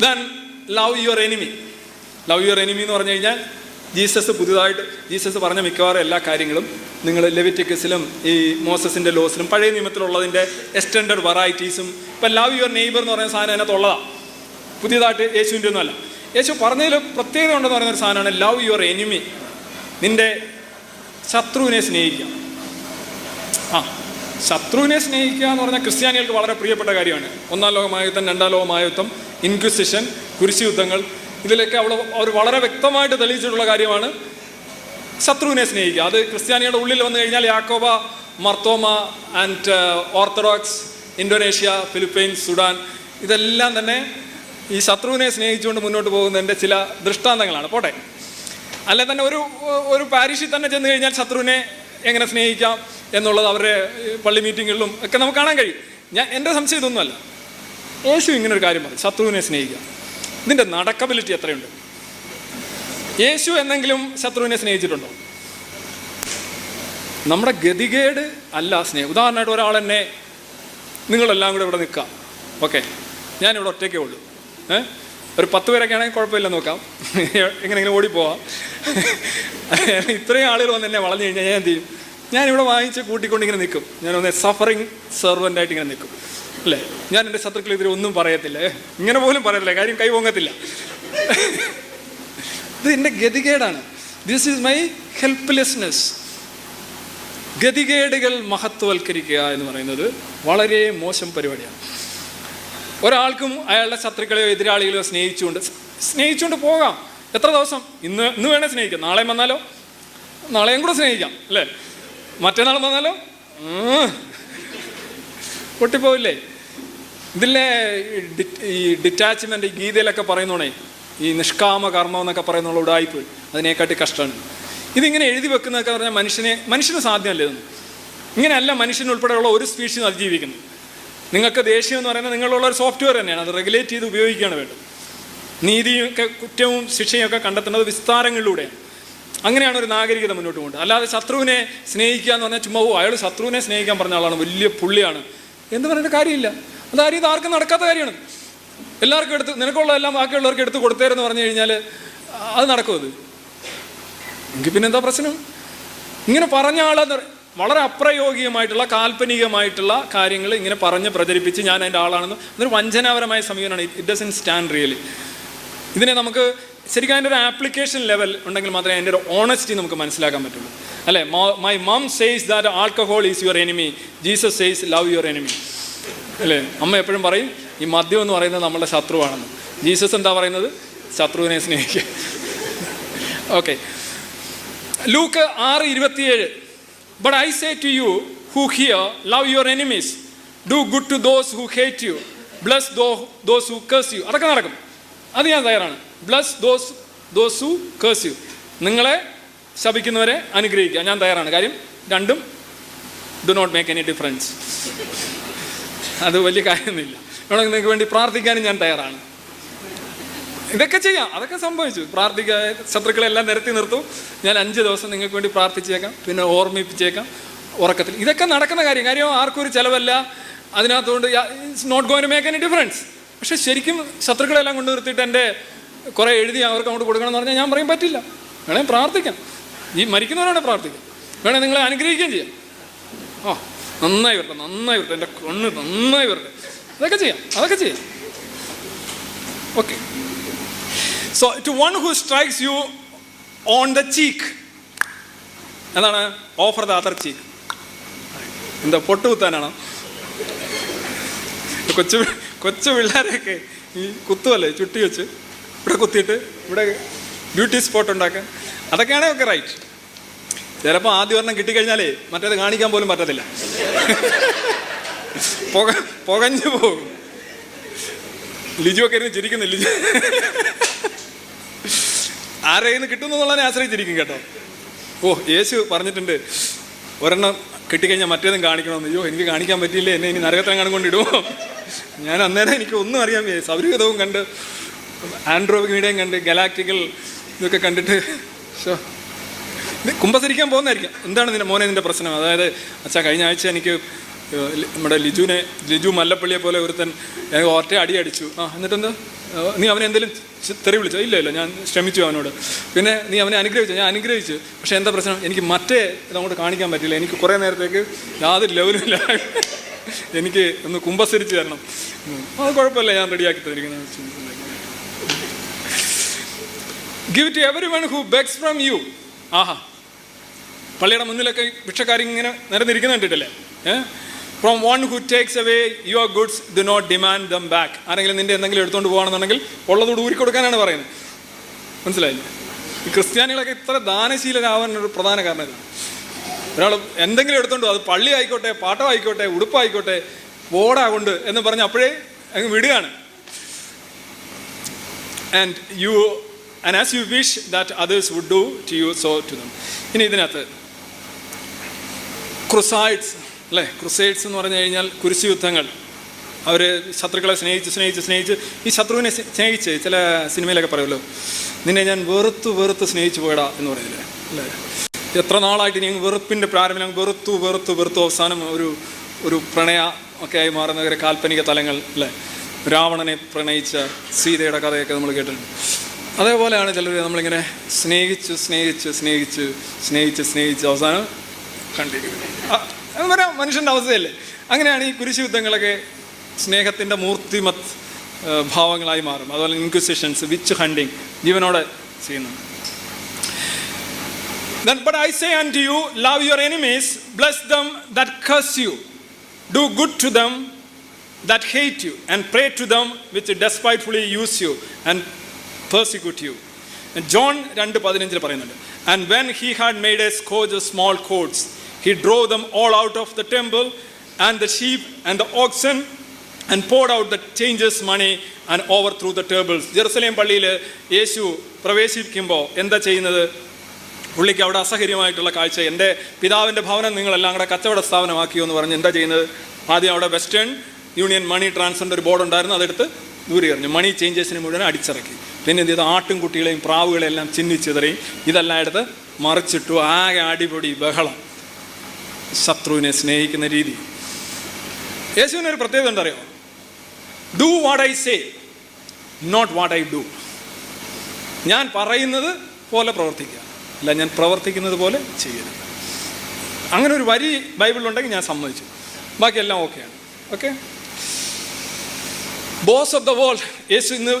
Then love your enemy love your enemy എന്ന് പറഞ്ഞു കഴിഞ്ഞാൽ ജീസസ് പുതുതായിട്ട് ജീസസ് പറഞ്ഞ മിക്കവാറും എല്ലാ കാര്യങ്ങളും നിങ്ങൾ ലെവിറ്റിക്കസിലും ഈ മോസസിന്റെ ലോസിലും പഴയ നിയമത്തിലുള്ളതിന്റെ എക്സ്റ്റൻഡഡ് വെറൈറ്റീസും ഇപ്പം ലവ് യുവർ നെയ്ബർ എന്ന് പറയുന്ന സാധനം അതിനകത്തുള്ളതാണ് പുതിയതായിട്ട് യേശുവിന്റെ ഒന്നുമല്ല. യേശു പറഞ്ഞതിൽ പ്രത്യേകത ഉണ്ടെന്ന് പറയുന്ന ഒരു സാധനമാണ് ലവ് യുവർ എനിമി നിന്റെ ശത്രുവിനെ സ്നേഹിക്കുക. ആ. ശത്രുവിനെ സ്നേഹിക്കുക എന്ന് പറഞ്ഞാൽ ക്രിസ്ത്യാനികൾക്ക് വളരെ പ്രിയപ്പെട്ട കാര്യമാണ്. ഒന്നാം ലോകമായുദ്ധം രണ്ടാം ലോകമായുദ്ധം ഇൻക്വിസിഷൻ കുരിശുയുദ്ധങ്ങൾ. ഇതിലൊക്കെ അവൾ അവർ വളരെ വ്യക്തമായിട്ട് തെളിയിച്ചിട്ടുള്ള കാര്യമാണ് ശത്രുവിനെ സ്നേഹിക്കുക. അത് ക്രിസ്ത്യാനിയുടെ ഉള്ളിൽ വന്നു കഴിഞ്ഞാൽ Yakoba Marthoma and orthodox Indonesia Philippines Sudan ഇതെല്ലാം തന്നെ ഈ ശത്രുവിനെ സ്നേഹിച്ചുകൊണ്ട് മുന്നോട്ട് പോകുന്നതിന്റെ ചില ദൃഷ്ടാന്തങ്ങളാണ്. പോട്ടെ. അല്ലെ തന്നെ ഒരു ഒരു പാരീഷിൽ തന്നെ ചെന്ന് കഴിഞ്ഞാൽ ശത്രുവിനെ എങ്ങനെ സ്നേഹിക്കാം? എന്നുള്ളത് അവരുടെ പള്ളി മീറ്റിങ്ങുകളിലും ഒക്കെ നമുക്ക് കാണാൻ കഴിയും. ഞാൻ എന്റെ സംശയം ഇതൊന്നുമല്ല. യേശു ഇങ്ങനെ ഒരു കാര്യം പറഞ്ഞു ശത്രുവിനെ സ്നേഹിക്കുക. ഇതിന്റെ നടക്കബിലിറ്റി എത്രയുണ്ട്? യേശു എന്നെങ്കിലും ശത്രുവിനെ സ്നേഹിച്ചിട്ടുണ്ടോ? നമ്മുടെ ഗതികേട് അല്ല സ്നേഹം. ഉദാഹരണമായിട്ട് ഒരാൾ എന്നെ നിങ്ങളെല്ലാം കൂടെ ഇവിടെ നിൽക്കാം. ഓക്കെ ഞാനിവിടെ ഒറ്റയ്ക്കേ ഉള്ളൂ. ഏഹ് ഒരു പത്ത് പേരൊക്കെ ആണെങ്കിൽ കുഴപ്പമില്ല നോക്കാം. എങ്ങനെയെങ്കിലും ഓടിപ്പോവാം. ഇത്രയും ആളുകൾ വന്ന് എന്നെ വളഞ്ഞു കഴിഞ്ഞാൽ ഞാൻ എന്ത് ചെയ്യും? ഞാനിവിടെ വാങ്ങിച്ച് കൂട്ടിക്കൊണ്ട് ഇങ്ങനെ നിൽക്കും. ഞാനൊന്ന് സഫറിങ് സെർവന്റായിട്ട് ഇങ്ങനെ നിൽക്കും. അല്ലേ? ഞാൻ എന്റെ ശത്രുക്കളെതിരെ ഒന്നും പറയത്തില്ല. ഇങ്ങനെ പോലും പറയത്തില്ല. കാര്യം കൈ പൊങ്ങത്തില്ല. ഇത് എന്റെ ഗതികേടാണ്. ദിസ് ഈസ് മൈ ഹെൽപ്ലെസ്നെസ് ഗതികേടുകൾ മഹത്വവൽക്കരിക്കുക എന്ന് പറയുന്നത് വളരെ മോശം പരിപാടിയാണ്. ഒരാൾക്കും അയാളുടെ ശത്രുക്കളെയോ എതിരാളികളെയോ സ്നേഹിച്ചുകൊണ്ട് സ്നേഹിച്ചുകൊണ്ട് പോകാം. എത്ര ദിവസം? ഇന്ന് ഇന്ന് വേണേൽ സ്നേഹിക്കാം. നാളെയും വന്നാലോ? നാളെയും കൂടെ സ്നേഹിക്കാം. അല്ലേ? മറ്റന്നാളും വന്നാലോ. പൊട്ടിപ്പോവില്ലേ? ഇതിലെ ഈ ഡിറ്റാച്ച്മെന്റ് ഗീതയിലൊക്കെ പറയുന്നോണേ ഈ നിഷ്കാമ കർമ്മം എന്നൊക്കെ പറയുന്നുള്ള ഉടായ്പ് അതിനെക്കാട്ടി കഷ്ടമാണ്. ഇതിങ്ങനെ എഴുതി വെക്കുന്നതൊക്കെ പറഞ്ഞാൽ മനുഷ്യനെ മനുഷ്യന് സാധ്യമല്ല ഇതൊന്നും? ഇങ്ങനെയല്ല മനുഷ്യൻ ഉൾപ്പെടെയുള്ള ഒരു സ്പീഷീസ് അതിജീവിക്കുന്നു. നിങ്ങൾക്ക് ദേഷ്യം എന്ന് പറയുന്നത് നിങ്ങളുള്ള ഒരു സോഫ്റ്റ്വെയർ തന്നെയാണ്. അത് റെഗുലേറ്റ് ചെയ്ത് ഉപയോഗിക്കുകയാണ് വേണ്ടത്. നീതിയൊക്കെ കുറ്റവും ശിക്ഷയും ഒക്കെ കണ്ടെത്തുന്നത് വിസ്താരങ്ങളിലൂടെയാണ്. അങ്ങനെയാണ് ഒരു നാഗരികത മുന്നോട്ട് പോകുന്നത് അല്ലാതെ ശത്രുവിനെ സ്നേഹിക്കുക എന്ന് പറഞ്ഞാൽ ചുമ്മാ ഓ അയാൾ ശത്രുവിനെ സ്നേഹിക്കാൻ പറഞ്ഞ ആളാണ് വലിയ പുള്ളിയാണ്. എന്ന് പറഞ്ഞിട്ട് കാര്യമില്ല. അതാരും ഇത് ആർക്കും നടക്കാത്ത കാര്യമാണ്. എല്ലാവർക്കും എടുത്ത് നിനക്കുള്ള എല്ലാം ബാക്കിയുള്ളവർക്ക് എടുത്ത് കൊടുത്തേരെന്ന് പറഞ്ഞു കഴിഞ്ഞാൽ അത് നടക്കും അത്. എങ്കിൽ പിന്നെ എന്താ പ്രശ്നം? ഇങ്ങനെ പറഞ്ഞ ആളെന്ന് വളരെ അപ്രയോഗികമായിട്ടുള്ള കാൽപ്പനികമായിട്ടുള്ള കാര്യങ്ങൾ ഇങ്ങനെ പറഞ്ഞ് പ്രചരിപ്പിച്ച് ഞാൻ അതിന്റെ ആളാണെന്ന് അതൊരു വഞ്ചനാപരമായ സമീപനമാണ്. ഇറ്റ് ഡസൻ സ്റ്റാൻഡ് റിയലി ഇതിനെ നമുക്ക് ശരിക്കും അതിന്റെ ഒരു ആപ്ലിക്കേഷൻ ലെവൽ ഉണ്ടെങ്കിൽ മാത്രമേ അതിന്റെ ഒരു ഓണസ്റ്റി നമുക്ക് മനസ്സിലാക്കാൻ പറ്റുള്ളൂ. അല്ലേ? My mum says that alcohol is your enemy Jesus says love your enemy അല്ലേ? അമ്മ എപ്പോഴും പറയും ഈ മദ്യം എന്ന് പറയുന്നത് നമ്മളുടെ ശത്രുവാണെന്ന്. ജീസസ് എന്താ പറയുന്നത്? ശത്രുവിനെ സ്നേഹിക്കുക. ഓക്കെ ലൂക്ക് ആറ് ഇരുപത്തിയേഴ്. But I say to you who hear love your enemies do good to those who hate you bless those those who curse you അതൊക്കെ നടക്കും. അത് ഞാൻ തയ്യാറാണ്. Bless those those who curse you നിങ്ങളെ ശപിക്കുന്നവരെ അനുഗ്രഹിക്കുക. ഞാൻ തയ്യാറാണ്. കാര്യം രണ്ടും do not make any difference അത് വലിയ കാര്യമൊന്നുമില്ല. ഇവിടെ നിങ്ങൾക്ക് വേണ്ടി പ്രാർത്ഥിക്കാനും ഞാൻ തയ്യാറാണ്. ഇതൊക്കെ ചെയ്യാം. അതൊക്കെ സംഭവിച്ചു. പ്രാർത്ഥിക്കുക ശത്രുക്കളെല്ലാം നിരത്തി നിർത്തും. ഞാൻ അഞ്ച് ദിവസം നിങ്ങൾക്ക് വേണ്ടി പ്രാർത്ഥിച്ചേക്കാം. പിന്നെ ഓർമ്മിപ്പിച്ചേക്കാം ഉറക്കത്തിൽ. ഇതൊക്കെ നടക്കുന്ന കാര്യം. കാര്യം ആർക്കും ഒരു ചിലവല്ല. അതിനകത്തുകൊണ്ട് it's not going make any difference പക്ഷെ ശരിക്കും ശത്രുക്കളെല്ലാം കൊണ്ടു നിർത്തിയിട്ട് എന്റെ കുറേ എഴുതി അവർക്ക് അങ്ങോട്ട് കൊടുക്കണം എന്ന് പറഞ്ഞാൽ ഞാൻ പറയും പറ്റില്ല. വേണേ പ്രാർത്ഥിക്കാം. ഈ മരിക്കുന്നവരാണ് പ്രാർത്ഥിക്കാം വേണേൽ നിങ്ങളെ അനുഗ്രഹിക്കുകയും ചെയ്യാം. ആ നന്നായി വരട്ടെ നന്നായി വരട്ടെ. എന്റെ കണ്ണ് നന്നായി വരട്ടെ. അതൊക്കെ ചെയ്യാം അതൊക്കെ ചെയ്യാം. Okay. So to one who strikes you on the cheek എന്താണ്? ഓഫർ ദ അതർ ചീക്ക് എന്താ പൊട്ട് കുത്താനാണോ? കൊച്ചു കൊച്ചു പിള്ളേരെയൊക്കെ ഈ കുത്തുമല്ലേ ചുട്ടി വെച്ച്? ഇവിടെ കുത്തിയിട്ട് ഇവിടെ ബ്യൂട്ടി സ്പോട്ട് ഉണ്ടാക്കാൻ. അതൊക്കെയാണേ ഒക്കെ റൈറ്റ് ചിലപ്പോൾ ആദ്യ ഒരെണ്ണം കിട്ടിക്കഴിഞ്ഞാലേ മറ്റേത് കാണിക്കാൻ പോലും പറ്റത്തില്ല. പുക പുകഞ്ഞു പോകും. ലിജു ഒക്കെ ഇരുന്ന് ചിരിക്കുന്നു ലിജു. ആരെ നിന്ന് കിട്ടുന്നുള്ളതിനെ ആശ്രയിച്ചിരിക്കും കേട്ടോ. ഓ യേശു പറഞ്ഞിട്ടുണ്ട് ഒരെണ്ണം കിട്ടിക്കഴിഞ്ഞാൽ മറ്റേതും കാണിക്കണമെന്ന്. അയ്യോ എനിക്ക് കാണിക്കാൻ പറ്റിയില്ലേ? എന്നെ ഇനി നരകത്തിനെ കൊണ്ടിടുമോ ഞാൻ അന്നേരം എനിക്ക് ഒന്നും അറിയാൻ സൗരഹിതവും കണ്ട് ആൻഡ്രോയിക് മീഡിയം കണ്ട് ഗലാക്റ്റിക്കൽ ഇതൊക്കെ കണ്ടിട്ട് ഷോ. കുമ്പസരിക്കാൻ പോകുന്നതായിരിക്കും. എന്താണ് നിന്റെ മോനെ നിന്റെ പ്രശ്നം? അതായത് അച്ഛാ കഴിഞ്ഞ ആഴ്ച എനിക്ക് നമ്മുടെ ലിജുവിനെ ലിജു മല്ലപ്പള്ളിയെ പോലെ ഒരുത്തൻ എനിക്ക് ഒറ്റ അടി അടിച്ചു. ആ എന്നിട്ടെന്ത്? നീ അവനെ എന്തെങ്കിലും തെറി വിളിച്ചോ? ഇല്ല ഇല്ല ഞാൻ ശ്രമിച്ചു അവനോട്. പിന്നെ നീ അവനെ അനുഗ്രഹിച്ചു? ഞാൻ അനുഗ്രഹിച്ചു. പക്ഷേ എന്താ പ്രശ്നം? എനിക്ക് മറ്റേ ഇതങ്ങോട്ട് കാണിക്കാൻ പറ്റില്ല. എനിക്ക് കുറേ നേരത്തേക്ക് യാതൊരു ലെവലും ഇല്ല. എനിക്ക് ഒന്ന് കുമ്പസരിച്ച് തരണം. അത് കുഴപ്പമില്ല ഞാൻ റെഡിയാക്കി തന്നിരിക്കുന്നത് give to every one who begs from you ആഹാ. പള്ളിയുടെ മുന്നിലൊക്കെ ഭിക്ഷക്കാരി ഇങ്ങനെ നിരന്നിരിക്കുന്ന കണ്ടിട്ടില്ലേ from one who takes away your goods do not demand them back ആരെങ്കിലും നിന്റെ എന്തെങ്കിലും എടുത്തുകൊണ്ട് പോകുകയാണെന്നുണ്ടെങ്കിൽ ഉള്ളതോട് ഊരി കൊടുക്കാനാണ് പറയുന്നത്. മനസ്സിലായില്ലേ? ഈ ക്രിസ്ത്യാനികളൊക്കെ ഇത്ര ദാനശീലരാവാൻ ഒരു പ്രധാന കാരണം ഒരാൾ എന്തെങ്കിലും എടുത്തുകൊണ്ട് അത് പള്ളി ആയിക്കോട്ടെ പാട്ടം ആയിക്കോട്ടെ ഉടുപ്പായിക്കോട്ടെ ബോർഡാകൊണ്ട് കൊണ്ട് എന്ന് പറഞ്ഞ് അപ്പോഴേ അങ്ങ് വിടുകയാണ്. And you and as you wish that others would do to you so to them ഇനി ഇതിനകത്ത് ക്രുസൈഡ്സ് അല്ലേ? ക്രുസൈഡ്സ് എന്ന് പറഞ്ഞു കഴിഞ്ഞാൽ കുരിശു യുദ്ധങ്ങൾ അവർ ശത്രുക്കളെ സ്നേഹിച്ച് സ്നേഹിച്ച് സ്നേഹിച്ച് ഈ ശത്രുവിനെ സ്നേ- സ്നേഹിച്ച് ചില സിനിമയിലൊക്കെ പറയുമല്ലോ നിന്നെ ഞാൻ വെറുത്ത് വെറുത്ത് സ്നേഹിച്ചു പോയടാ എന്ന് പറയുന്നില്ലേ? അല്ലേ? എത്ര നാളായിട്ട് ഞങ്ങൾ വെറുപ്പിന്റെ പ്രാരംഭം ഞങ്ങൾ വെറുത്തു വെറുത്തു വെറുത്തു അവസാനം ഒരു ഒരു പ്രണയ ഒക്കെ ആയി മാറുന്ന ഒരു കാൽപ്പനിക തലങ്ങൾ അല്ലേ? രാവണനെ പ്രണയിച്ച സീതയുടെ കഥയൊക്കെ നമ്മൾ കേട്ടിട്ടുണ്ട്. അതേപോലെയാണ് ചിലർ നമ്മളിങ്ങനെ സ്നേഹിച്ചു സ്നേഹിച്ച് സ്നേഹിച്ച് സ്നേഹിച്ച് സ്നേഹിച്ച് അവസാനം കണ്ടിരിക്കുന്നത്. പറയാം മനുഷ്യന്റെ അവസ്ഥയല്ലേ? അങ്ങനെയാണ് ഈ കുരിശ് യുദ്ധങ്ങളൊക്കെ സ്നേഹത്തിന്റെ മൂർത്തിമത് ഭാവങ്ങളായി മാറും. അതുപോലെ ഇൻക്വിസിഷൻസ് വിച്ച് ഹണ്ടിങ് ജീവനോടെ ചെയ്യുന്നുണ്ട് Then, but I say unto you, love your enemies, bless them that curse you, do good to them that hate you, and pray to them which despitefully use you and persecute you John രണ്ട് പതിനഞ്ചിൽ പറയുന്നുണ്ട്. And when he had made a scourge small cords he drove them all out of the temple and the sheep and the oxen and poured out the changers money and overthrew the tables Jerusalem പള്ളിയിൽ യേശു പ്രവേശിക്കുമ്പോൾ എന്താ ചെയ്യുന്നത്? പുള്ളിക്ക് അവിടെ അസഹര്യമായിട്ടുള്ള കാഴ്ച. എന്റെ പിതാവിന്റെ ഭവനം നിങ്ങളെല്ലാം കൂടെ കച്ചവട സ്ഥാപനമാക്കിയോ എന്ന് പറഞ്ഞ് എന്താ ചെയ്യുന്നത്? ആദ്യം അവിടെ വെസ്റ്റേൺ യൂണിയൻ മണി ട്രാൻസ്ഫറിന്റെ ഒരു ബോർഡ് ഉണ്ടായിരുന്നു. അതെടുത്ത് ദൂരെ എറിഞ്ഞു. മണി ചേഞ്ചേഴ്സിനെ മുഴുവൻ അടിച്ചിറക്കി. പിന്നെ എന്ത് ചെയ്തു? ആട്ടും കുട്ടികളെയും പ്രാവുകളെയും എല്ലാം ചിന്നിച്ചിതറി. ഇതെല്ലാം എടുത്ത് മറിച്ചിട്ടു ആകെ അടിപൊടി ബഹളം. ശത്രുവിനെ സ്നേഹിക്കുന്ന രീതി. യേശുവിന് ഒരു പ്രത്യേകത ഉണ്ടറിയോ do what I say not what I do ഞാൻ പറയുന്നത് പോലെ പ്രവർത്തിക്കുക. അല്ല ഞാൻ പ്രവർത്തിക്കുന്നത് പോലെ ചെയ്യരുത്. അങ്ങനെ ഒരു വരി ബൈബിളിലുണ്ടെങ്കിൽ ഞാൻ സമ്മതിച്ചു. ബാക്കിയെല്ലാം ഓക്കെയാണ് okay boss of the world യേശു ഇന്ന്